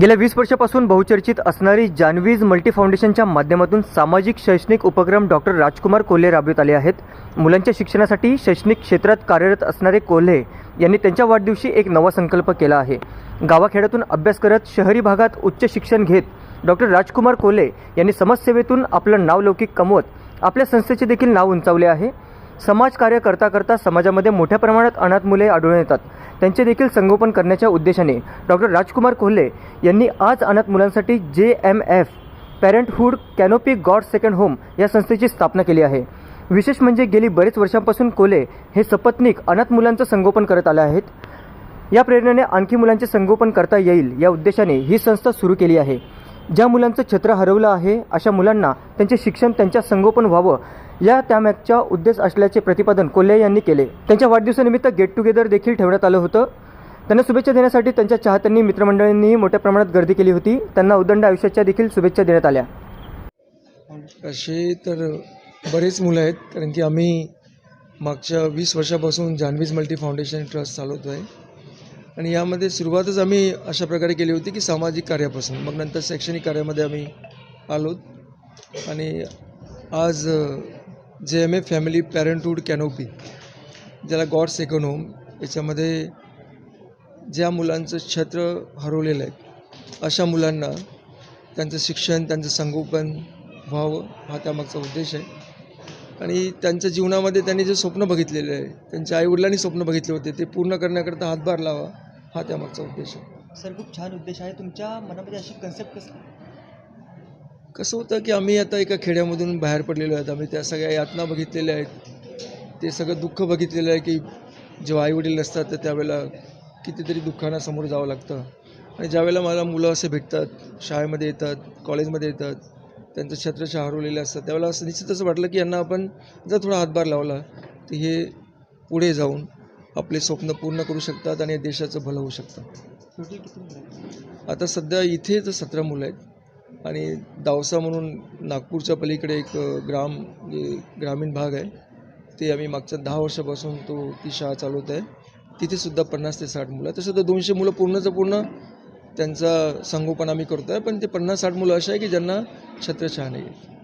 गेल्या वीस वर्षापासून बहुचर्चित असणारी जानवीज मल्टी फाउंडेशनच्या माध्यमातून सामाजिक शैक्षणिक उपक्रम डॉक्टर राजकुमार कोल्हे राबवित आले आहेत. मुलांच्या शिक्षणासाठी शैक्षणिक क्षेत्रात कार्यरत असणारे कोल्हे यांनी त्यांच्या वाढदिवशी एक नवा संकल्प केला आहे. गावाखेड्यातून अभ्यास करत शहरी भागात उच्च शिक्षण घेत डॉक्टर राजकुमार कोल्हे यांनी समाजसेवेतून आपलं नावलौकिक कमवत आपल्या संस्थेचे देखील नाव उंचावले आहे. समाजकार्य करता करता समाजामध्ये मोठ्या प्रमाणात अनाथ मुले आढळून येतात. त्यांचे देखील संगोपन करण्याच्या उद्देशाने डॉक्टर राजकुमार कोल्हे यांनी आज अनाथ मुलांसाठी जे M F parenthood canopy god second home या संस्थेची स्थापना केली आहे. विशेष म्हणजे गेली बरेच वर्षांपासून कोले हे सपत्निक अनाथ मुलांचं संगोपन करत आले आहेत. या प्रेरणेने आणखी मुलांचे संगोपन करता येईल या उद्देशाने ही संस्था सुरू केली आहे. ज्या मुलांचं छत्र हरवलं आहे अशा मुलांना त्यांचे शिक्षण त्यांच्या संगोपन व्हावं या त्यामागच्या उद्देश असल्याचे प्रतिपादन कोल्हे यांनी केले. त्यांच्या वाढदिवसानिमित्त गेट टुगेदर देखील ठेवण्यात आलं होतं. त्यांना शुभेच्छा देण्यासाठी त्यांच्या चाहत्यांनी मित्रमंडळींनी मोठ्या प्रमाणात गर्दी केली होती. त्यांना उदंड आयुष्याच्या देखील शुभेच्छा देण्यात आल्या. असे तर बरेच मुलं आहेत कारण की आम्ही मागच्या वीस वर्षापासून जान्हवीज मल्टी फाउंडेशन ट्रस्ट चालवतो आहे आणि यामध्ये सुरुवातच आम्ही अशा प्रकारे केली होती की सामाजिक कार्यापासून. मग नंतर शैक्षणिक कार्यामध्ये आम्ही आलो. आणि आज जे M A family parenthood canopy ज्याला गॉड सेकंड होम याच्यामध्ये ज्या मुलांचं छत्र हरवलेलं आहे अशा मुलांना त्यांचं शिक्षण त्यांचं संगोपन व्हावं हा त्यामागचा उद्देश आहे. आणि त्यांच्या जीवनामध्ये त्यांनी जे स्वप्न बघितलेलं आहे त्यांच्या आईवडिलांनी स्वप्न बघितले होते ते पूर्ण करण्याकरता हातभार लावा. हा त्यामागचा उद्देश आहे. सर खूप छान उद्देश आहे. तुमच्या मनामध्ये अशी कन्सेप्ट कसं कसं होतं की आम्ही आता एका खेड्यामधून बाहेर पडलेलो आहेत. आम्ही त्या सगळ्या यातना बघितलेल्या आहेत. ते सगळं दुःख बघितलेलं आहे की जेव्हा आईवडील नसतात तर त्यावेळेला कितीतरी दुःखांना समोर जावं लागतं. आणि ज्यावेळेला मला मुलं असे भेटतात शाळेमध्ये येतात कॉलेजमध्ये येतात त्यांचं छत्रछा हरवलेले असतात त्यावेळेला असं निश्चितच वाटलं की यांना आपण जर थोडा हातभार लावला तर हे पुढे जाऊन आपले स्वप्न पूर्ण करू शकतात आणि देशाचं भलं होऊ शकतं? आता सध्या इथे तर सतरा मुलं आहेत. आणि दावसा म्हणून नागपूरच्या पलीकडे एक ग्राम ग्रामीण भाग आहे ते आम्ही मागच्या दहा वर्षापासून तो ती शाळा चालवत आहे. तिथे सुद्धा पन्नास ते साठ मुलं. तसं तर दोनशे मुलं पूर्णचं पूर्ण त्यांचा संगोपन आम्ही करतो आहे पण ते पन्नास साठ मुलं अशी आहे की ज्यांना छत्रछाया नाही आहे